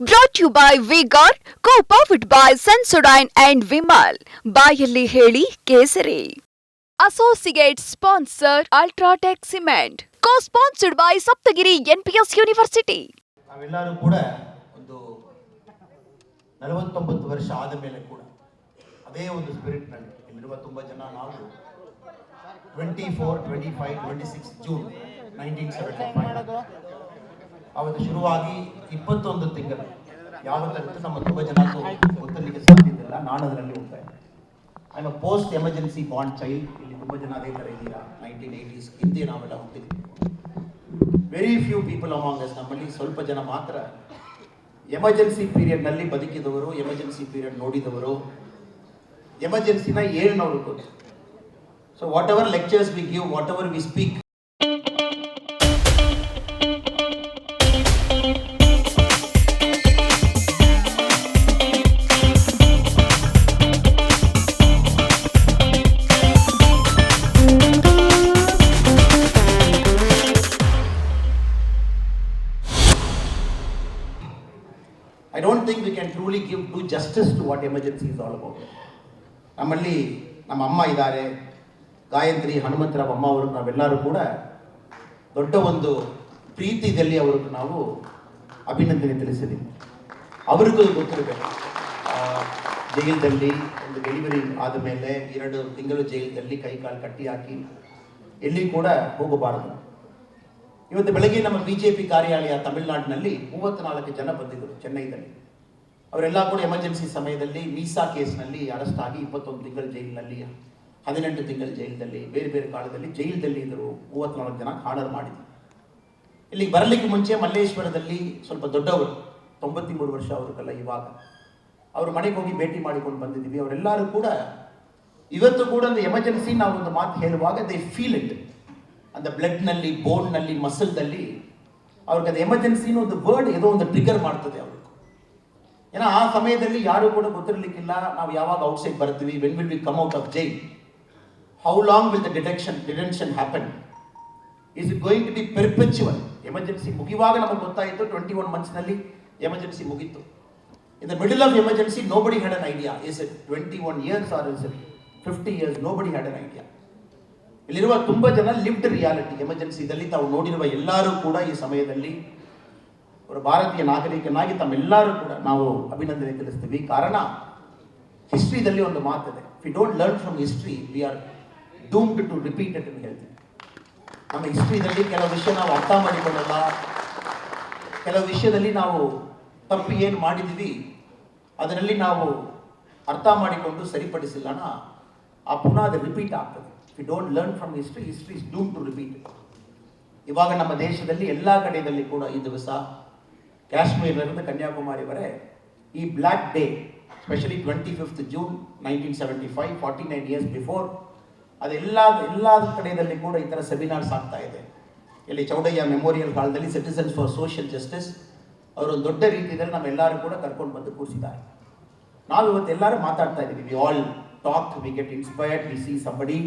Brought you by vigour co powered by Sensodyne and Vimal ಬಾಯಲ್ಲಿ ಹೇಳಿ ಕೇಸರಿ. Associate sponsor UltraTech cement co sponsored by Saptagiri NPS university ನಾವೆಲ್ಲರೂ ಕೂಡ ಒಂದು ನಲವತ್ತೊಂಬತ್ತು ವರ್ಷ ಆದ ಮೇಲೆ ಕೂಡ ಅದೇ ಒಂದು ಸ್ಪಿರಿಟ್ನಲ್ಲಿ ಇಲ್ಲಿರುವ ತುಂಬ ಜನ ನಾವು twenty four twenty five twenty six June nineteen seventy five ಅವತ್ತು ಶುರುವಾಗಿ ಇಪ್ಪತ್ತೊಂದು ತಿಂಗಳು ಯಾವತ್ತಂತೂ ನಮ್ಮ ತುಂಬ ಜನ ಗೊತ್ತಲಿಕ್ಕೆ ಸಾಧ್ಯವಿಲ್ಲ. ನಾನು ಅದರಲ್ಲಿ ಹೋಗ್ತಾ ಇದ್ದೆ. ಪೋಸ್ಟ್ ಎಮರ್ಜೆನ್ಸಿ ಬಾಂಡ್ ಚೈಲ್ಡ್ ಇಲ್ಲಿ ತುಂಬ ಜನ ಅದೇ ಥರ ಇದ್ದೀರಾ? ನೈನ್ಟೀನ್ ಏಯ್ಟೀಸ್ ಹಿಂದೆ ನಾವೆಲ್ಲ ಹುಟ್ಟಿದ್ವಿ. Very few people among us ನಮ್ಮಲ್ಲಿ ಸ್ವಲ್ಪ ಜನ ಮಾತ್ರ ಎಮರ್ಜೆನ್ಸಿ ಪೀರಿಯಡ್ನಲ್ಲಿ ಬದುಕಿದವರು ಎಮರ್ಜೆನ್ಸಿ ಪೀರಿಯಡ್ ನೋಡಿದವರು. ಎಮರ್ಜೆನ್ಸಿನ ಏನು ನೋಡಬೇಕು so whatever lectures we give whatever we speak can truly give to justice to what emergency is all about ನಮ್ಮಲ್ಲಿ ನಮ್ಮ ಅಮ್ಮ ಇದ್ದಾರೆ. ಗಾಯತ್ರಿ ಹನುಮಂತರಾವ್ ಅಮ್ಮ ಅವರು ನಾವೆಲ್ಲರೂ ಕೂಡ ದೊಡ್ಡ ಒಂದು ಪ್ರೀತಿಯಲ್ಲಿ ಅವರಿಗೆ ನಾವು ಅಭಿನಂದನೆ ತಿಳಿಸಿದ್ದೀವಿ ಅವರಿಗೂ ಗೊತ್ತಿರಬೇಕು ಆ, ಜೈಲದಲ್ಲಿ ಒಂದು ಡೆಲಿವರಿ ಆದ ಮೇಲೆ ಎರಡು ತಿಂಗಳು ಜೈಲದಲ್ಲಿ ಕೈ ಕಾಲು ಕಟ್ಟಿ ಹಾಕಿ ಎಲ್ಲಿ ಕೂಡ ಹೋಗಬಾರದು. ಇವತ್ತು ಬೆಳಗ್ಗೆ ನಮ್ಮ ಬಿ ಜೆ ಪಿ ಕಾರ್ಯಾಲಯ ತಮಿಳುನಾಡಿನಲ್ಲಿ ಮೂವತ್ತ್ನಾಲ್ಕು ಜನ ಬಂದಿದ್ದರು ಚೆನ್ನೈದಲ್ಲಿ. ಅವರೆಲ್ಲ ಕೂಡ ಎಮರ್ಜೆನ್ಸಿ ಸಮಯದಲ್ಲಿ ಮೀಸಾ ಕೇಸ್ನಲ್ಲಿ ಅರೆಸ್ಟ್ ಆಗಿ ಇಪ್ಪತ್ತೊಂದು ತಿಂಗಳು ಜೈಲಿನಲ್ಲಿ, ಹದಿನೆಂಟು ತಿಂಗಳ ಜೈಲಿನಲ್ಲಿ, ಬೇರೆ ಬೇರೆ ಕಾಲದಲ್ಲಿ ಜೈಲಿನಲ್ಲಿ ಇದ್ದರು. ಮೂವತ್ತ್ನಾಲ್ಕು ಜನ ಆರ್ಡರ್ ಮಾಡಿದ್ರು. ಇಲ್ಲಿಗೆ ಬರಲಿಕ್ಕೆ ಮುಂಚೆ ಮಲ್ಲೇಶ್ವರದಲ್ಲಿ ಸ್ವಲ್ಪ ದೊಡ್ಡವರು, ತೊಂಬತ್ತ್ಮೂರು ವರ್ಷ ಅವ್ರಿಗಲ್ಲ ಇವಾಗ. ಅವರು ಮನೆಗೆ ಹೋಗಿ ಭೇಟಿ ಮಾಡಿಕೊಂಡು ಬಂದಿದ್ದೀವಿ. ಅವರೆಲ್ಲರೂ ಕೂಡ ಇವತ್ತು ಕೂಡ ಒಂದು ಎಮರ್ಜೆನ್ಸಿ ನಾವು ಒಂದು ಮಾತು ಹೇಳುವಾಗ ದೇ ಫೀಲ್ ಇಟ್ ದ ಬ್ಲಡ್ನಲ್ಲಿ ಬೋನ್ನಲ್ಲಿ ಮಸಲ್ದಲ್ಲಿ ಅವ್ರಿಗೆ ಅದು ಎಮರ್ಜೆನ್ಸಿನೂ ಒಂದು ವರ್ಡ್ ಏನೋ ಒಂದು ಟ್ರಿಗರ್ ಮಾಡ್ತದೆ ಅವರು ಏನೋ ಆ ಸಮಯದಲ್ಲಿ ಯಾರು ಕೂಡ ಗೊತ್ತಿರಲಿಕ್ಕಿಲ್ಲ. ನಾವು ಯಾವಾಗ ಔಟ್ಸೈಡ್ ಬರ್ತೀವಿ when will we come out of jail how long will the detection detention happen is it going to be perpetual emergency ಮುಗಿಯುವಾಗ ನಮಗೆ ಗೊತ್ತಾಯಿತು ಟ್ವೆಂಟಿ ಒನ್ ಮಂತ್ಸ್ನಲ್ಲಿ ಎಮರ್ಜೆನ್ಸಿ ಮುಗೀತು. In the middle of emergency nobody had an idea is it twenty one years or is it fifty years nobody had an idea ಇಲ್ಲಿರುವ ತುಂಬ ಜನ lived reality ಎಮರ್ಜೆನ್ಸಿದಲ್ಲಿ ತಾವು ನೋಡಿರುವ ಎಲ್ಲರೂ ಕೂಡ ಈ ಸಮಯದಲ್ಲಿ ಅವರು ಭಾರತೀಯ ನಾಗರಿಕನಾಗಿ ತಮ್ಮೆಲ್ಲರೂ ಕೂಡ ನಾವು ಅಭಿನಂದನೆ ತಿಳಿಸ್ತೀವಿ. ಕಾರಣ, ಹಿಸ್ಟ್ರಿದಲ್ಲಿ ಒಂದು ಮಾತಿದೆ. We don't learn from history we are doomed to repeat ಅಂತ ಹೇಳ್ತೀವಿ. ನಮ್ಮ ಹಿಸ್ಟ್ರಿದಲ್ಲಿ ಕೆಲವು ವಿಷಯ ನಾವು ಅರ್ಥ ಮಾಡಿಕೊಳ್ಳಲ್ಲ. ಕೆಲವು ವಿಷಯದಲ್ಲಿ ನಾವು ತಪ್ಪು ಏನು ಮಾಡಿದ್ದೀವಿ ಅದರಲ್ಲಿ ನಾವು ಅರ್ಥ ಮಾಡಿಕೊಂಡು ಸರಿಪಡಿಸಿಲ್ಲನ, ಆ ಪುನಃ ಅದು ರಿಪೀಟ್ ಆಗ್ತದೆ we don't learn from history history is doom to repeat ಇವಾಗ ನಮ್ಮ ದೇಶದಲ್ಲಿ ಎಲ್ಲ ಕಡೆಯಲ್ಲಿ ಕೂಡ ಈ ದಿವಸ ಕಾಶ್ಮೀರದಿಂದ ಕನ್ಯಾಕುಮಾರಿವರೆ ಈ black day specially twenty fifth June nineteen seventy five forty nine years before ಅದೆಲ್ಲ ಎಲ್ಲ ಕಡೆಯಲ್ಲಿ ಕೂಡ ಈ ಥರ ಸೆಮಿನಾರ್ಸ್ ಆಗ್ತಾ ಇದೆ ಇಲ್ಲಿ ಚೌಡಯ್ಯ ಮೆಮೋರಿಯಲ್ ಹಾಲ್ದಲ್ಲಿ ಸಿಟಿಸನ್ಸ್ ಫಾರ್ ಸೋಷಿಯಲ್ ಜಸ್ಟಿಸ್ ಅವರು ಒಂದು ದೊಡ್ಡ ರೀತಿಯಲ್ಲಿ ನಮ್ಮೆಲ್ಲರೂ ಕೂಡ ಕರ್ಕೊಂಡು ಬಂದು ಕೂರಿಸಿದ್ದಾರೆ ನಾವು ಇವತ್ತು ಎಲ್ಲರೂ ಮಾತಾಡ್ತಾ ಇದ್ದೀವಿ we all talk we get inspired we see somebody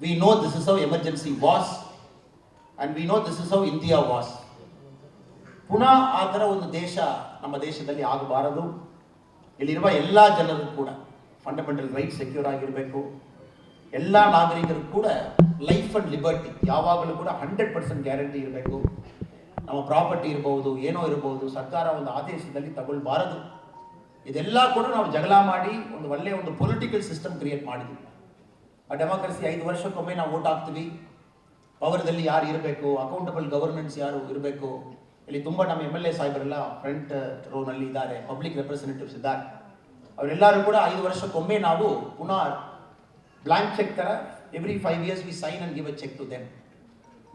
we know this is how emergency was and we know this is how India was ಪುನಃ ಆ ಥರ ಒಂದು ದೇಶ ನಮ್ಮ ದೇಶದಲ್ಲಿ ಆಗಬಾರದು. ಇಲ್ಲಿರುವ ಎಲ್ಲ ಜನರು ಕೂಡ ಫಂಡಮೆಂಟಲ್ ರೈಟ್ ಸೆಕ್ಯೂರ್ ಆಗಿರಬೇಕು. ಎಲ್ಲ ನಾಗರಿಕರು ಕೂಡ ಲೈಫ್ ಅಂಡ್ ಲಿಬರ್ಟಿ ಯಾವಾಗಲೂ ಕೂಡ ಹಂಡ್ರೆಡ್ ಪರ್ಸೆಂಟ್ ಗ್ಯಾರಂಟಿ ಇರಬೇಕು. ನಮ್ಮ ಪ್ರಾಪರ್ಟಿ ಇರಬಹುದು ಏನೋ ಇರಬಹುದು ಸರ್ಕಾರ ಒಂದು ಆದೇಶದಲ್ಲಿ ತಗೊಳ್ಬಾರದು. ಇದೆಲ್ಲ ಕೂಡ ನಾವು ಜಗಳ ಮಾಡಿ ಒಂದು ಒಳ್ಳೆಯ ಒಂದು ಪೊಲಿಟಿಕಲ್ ಸಿಸ್ಟಮ್ ಕ್ರಿಯೇಟ್ ಮಾಡಿದ್ವಿ. ಆ ಡೆಮೋಕ್ರಸಿ ಐದು ವರ್ಷಕ್ಕೊಮ್ಮೆ ನಾವು ವೋಟ್ ಹಾಕ್ತೀವಿ. ಪವರ್ದಲ್ಲಿ ಯಾರು ಇರಬೇಕು ಅಕೌಂಟಬಲ್ ಗವರ್ನೆನ್ಸ್ ಯಾರು ಇರಬೇಕು ಇಲ್ಲಿ ತುಂಬ ನಮ್ಮ ಎಂ ಎಲ್ ಎ ಸಾಹೇಬರೆಲ್ಲ ಫ್ರಂಟ್ ರೋನಲ್ಲಿ ಇದ್ದಾರೆ ಪಬ್ಲಿಕ್ ರೆಪ್ರೆಸೆಂಟೇಟಿವ್ಸ್ ಇದ್ದಾರೆ. ಅವರೆಲ್ಲರೂ ಕೂಡ ಐದು ವರ್ಷಕ್ಕೊಮ್ಮೆ ನಾವು ಪುನಃ ಬ್ಲಾಂಕ್ ಚೆಕ್ ತರ every five years we sign and give a cheque to them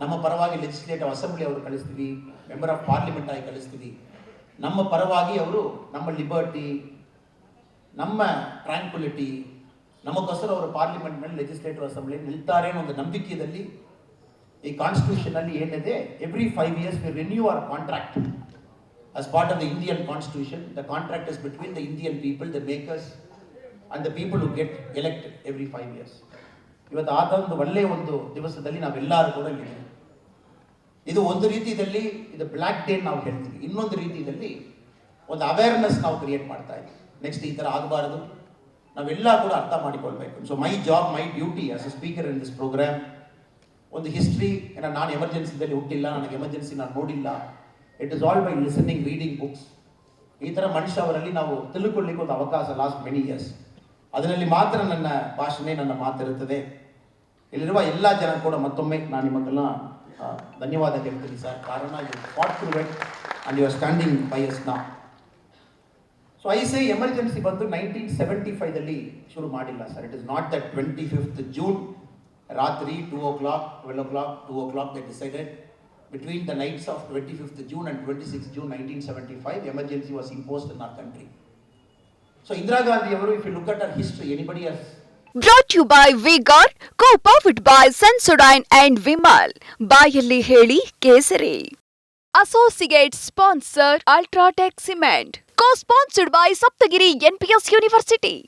ನಮ್ಮ ಪರವಾಗಿ ಲೆಜಿಸ್ಲೇಟಿವ್ ಅಸೆಂಬ್ಲಿ ಅವರು ಕಳಿಸ್ತೀವಿ ಮೆಂಬರ್ ಆಫ್ ಪಾರ್ಲಿಮೆಂಟ್ ಆಗಿ ಕಳಿಸ್ತೀವಿ. ನಮ್ಮ ಪರವಾಗಿ ಅವರು ನಮ್ಮ ಲಿಬರ್ಟಿ ನಮ್ಮ ಟ್ರ್ಯಾಂಕ್ಯುಲಿಟಿ ನಮಗೋಸ್ಕರ ಅವರು ಪಾರ್ಲಿಮೆಂಟ್ನಲ್ಲಿ ಲೆಜಿಸ್ಲೇಟಿವ್ ಅಸೆಂಬ್ಲಿ ನಿಲ್ತಾರೆ ಅನ್ನೋ ಒಂದು ನಂಬಿಕೆಯಲ್ಲಿ ಈ ಕಾನ್ಸ್ಟಿಟ್ಯೂಷನ್ ಅಲ್ಲಿ ಏನಿದೆ every five years we renew our contract as part of the Indian constitution, the contract is between the Indian people, the makers, and the people who get elected every five years. ಇವತ್ತು ಆದ ಒಂದು ಒಳ್ಳೆಯ ಒಂದು ದಿವಸದಲ್ಲಿ ನಾವೆಲ್ಲರೂ ಕೂಡ ಇದ್ದೀವಿ. ಇದು ಒಂದು ರೀತಿಯಲ್ಲಿ ಇದು ಬ್ಲ್ಯಾಕ್ ಡೇ ನಾವು ಹೇಳ್ತೀವಿ. ಇನ್ನೊಂದು ರೀತಿಯಲ್ಲಿ ಒಂದು ಅವೇರ್ನೆಸ್ ನಾವು ಕ್ರಿಯೇಟ್ ಮಾಡ್ತಾ ಇದ್ದೀವಿ. ನೆಕ್ಸ್ಟ್ ಈ ಥರ ಆಗಬಾರ್ದು. ನಾವೆಲ್ಲ ಕೂಡ ಅರ್ಥ ಮಾಡಿಕೊಳ್ಬೇಕು. So my job my duty as a speaker in this programme ಒಂದು ಹಿಸ್ಟ್ರಿ ಏನೋ ನಾನು ಎಮರ್ಜೆನ್ಸಿದಲ್ಲಿ ಹುಟ್ಟಿಲ್ಲ, ನನಗೆ ಎಮರ್ಜೆನ್ಸಿ ನಾನು ನೋಡಿಲ್ಲ. It is all by listening reading books ಈ ಥರ ಮನುಷ್ಯ ಅವರಲ್ಲಿ ನಾವು ತಿಳ್ಕೊಳ್ಳಿಕ್ಕೆ ಒಂದು ಅವಕಾಶ ಲಾಸ್ಟ್ ಮೆನಿ ಇಯರ್ಸ್ ಅದರಲ್ಲಿ ಮಾತ್ರ ನನ್ನ ಭಾಷಣೆ, ನನ್ನ ಮಾತಿರುತ್ತದೆ ಇಲ್ಲಿರುವ ಎಲ್ಲ ಜನ ಕೂಡ ಮತ್ತೊಮ್ಮೆ ನಾನು ನಿಮಗೆಲ್ಲ ಧನ್ಯವಾದ ಹೇಳ್ತೀನಿ ಸರ್. ಕಾರಣ you fought to vote and you are standing by us ನಾ ಸೊ ಐ ಸೇ ಎಮರ್ಜೆನ್ಸಿ ಬಂದು ನೈನ್ಟೀನ್ ಸೆವೆಂಟಿ ಫೈವ್ದಲ್ಲಿ ಶುರು ಮಾಡಿಲ್ಲ sir. It is not that twenty fifth June Ratri, 2 o'clock, 12 o'clock, 2 o'clock, they decided between the nights of 25th June and 26th June 1975, emergency was imposed in our country. So Indira Gandhi, if you look at her history, anybody else? Brought to you by Vigar, co-powered by Sensodyne and Vimal. by Bayali Heli Kesari. Associate sponsor Ultratech Cement. Co-sponsored by Saptagiri NPS University.